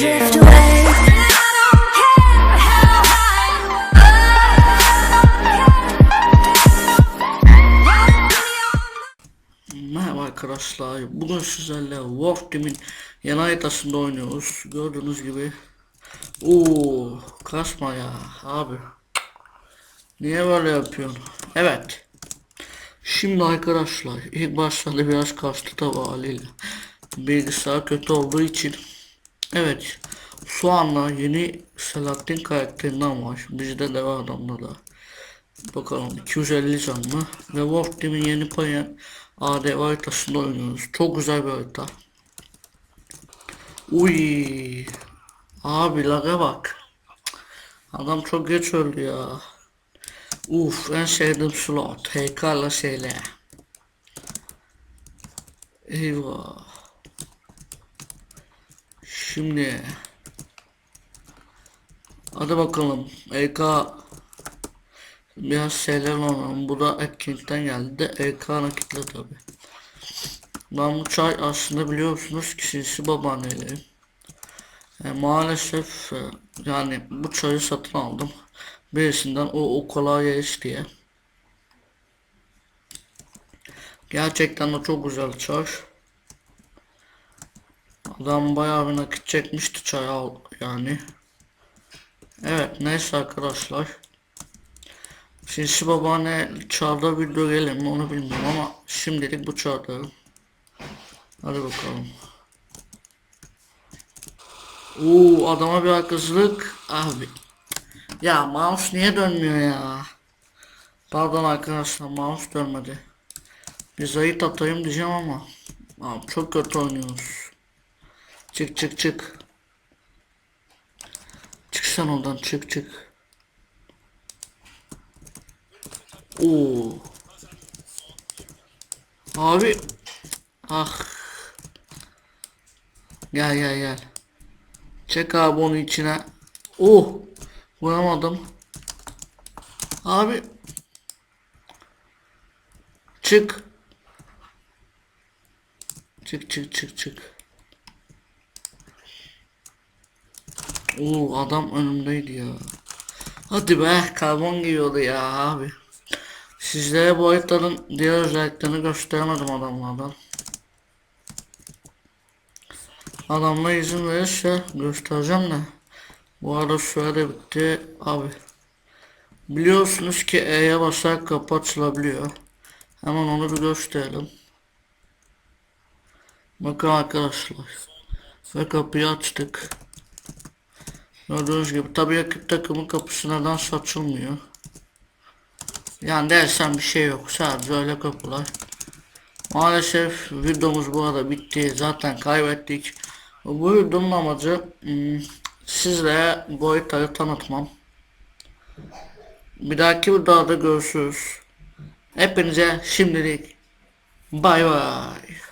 Merhaba arkadaşlar. Bugün sizlerle Wolf Team'in yeni haritasında oynuyoruz. Gördüğünüz gibi. Oo, kasma ya abi. Niye böyle yapıyorsun? Evet. Şimdi arkadaşlar ilk başlarda biraz kastı tabi haliyle. Bilgisayar kötü olduğu için. Evet. Şu anda yeni Selahattin karakterinden var. Bizde de var adamda da. Bakalım 250 canlı ve Wolf Team'in yeni payı AD haritasında oynuyoruz. Çok güzel bir harita. Uy. Abi laga bak. Adam çok geç öldü ya. Uf en sevdiğim slot. HK'la şeyle. Eyvah. Şimdi. Hadi bakalım. EK Biraz şeyler olan bu da etkinlikten geldi EK nakitle tabi. Ben bu çay aslında biliyorsunuz ki sinsi. E, maalesef e, yani bu çayı satın aldım. Birisinden o o kolay geç diye. Gerçekten de çok güzel çay. Adam bayağı bir nakit çekmişti çay al yani. Evet neyse arkadaşlar. Sinsi babaanne çağda video gelir mi onu bilmiyorum ama şimdilik bu çağda. Hadi bakalım. Oo adama bir haksızlık abi. Ya mouse niye dönmüyor ya? Pardon arkadaşlar mouse dönmedi. Bir zayıf atayım diyeceğim ama. Abi çok kötü oynuyoruz. Çık çık çık. Çık sen oradan çık çık. Oo. Abi. Ah. Gel gel gel. Çek abi onu içine. Oh. Vuramadım. Abi. Çık. Çık çık çık çık. Oo adam önümdeydi ya. Hadi be karbon giyiyordu ya abi. Sizlere bu haritaların diğer özelliklerini gösteremedim adamlardan. Adamla izin verirse göstereceğim de. Bu arada süre bitti abi. Biliyorsunuz ki E'ye basarak kapı açılabiliyor. Hemen onu bir gösterelim. Bakın arkadaşlar. Ve kapıyı açtık. Gördüğünüz gibi tabii rakip takımın kapısı neden açılmıyor. Yani dersen bir şey yok. Sadece öyle kapılar. Maalesef videomuz bu arada bitti. Zaten kaybettik. Bu videonun amacı hmm, sizlere bu haritayı tanıtmam. Bir dahaki videoda görüşürüz. Hepinize şimdilik bay bay.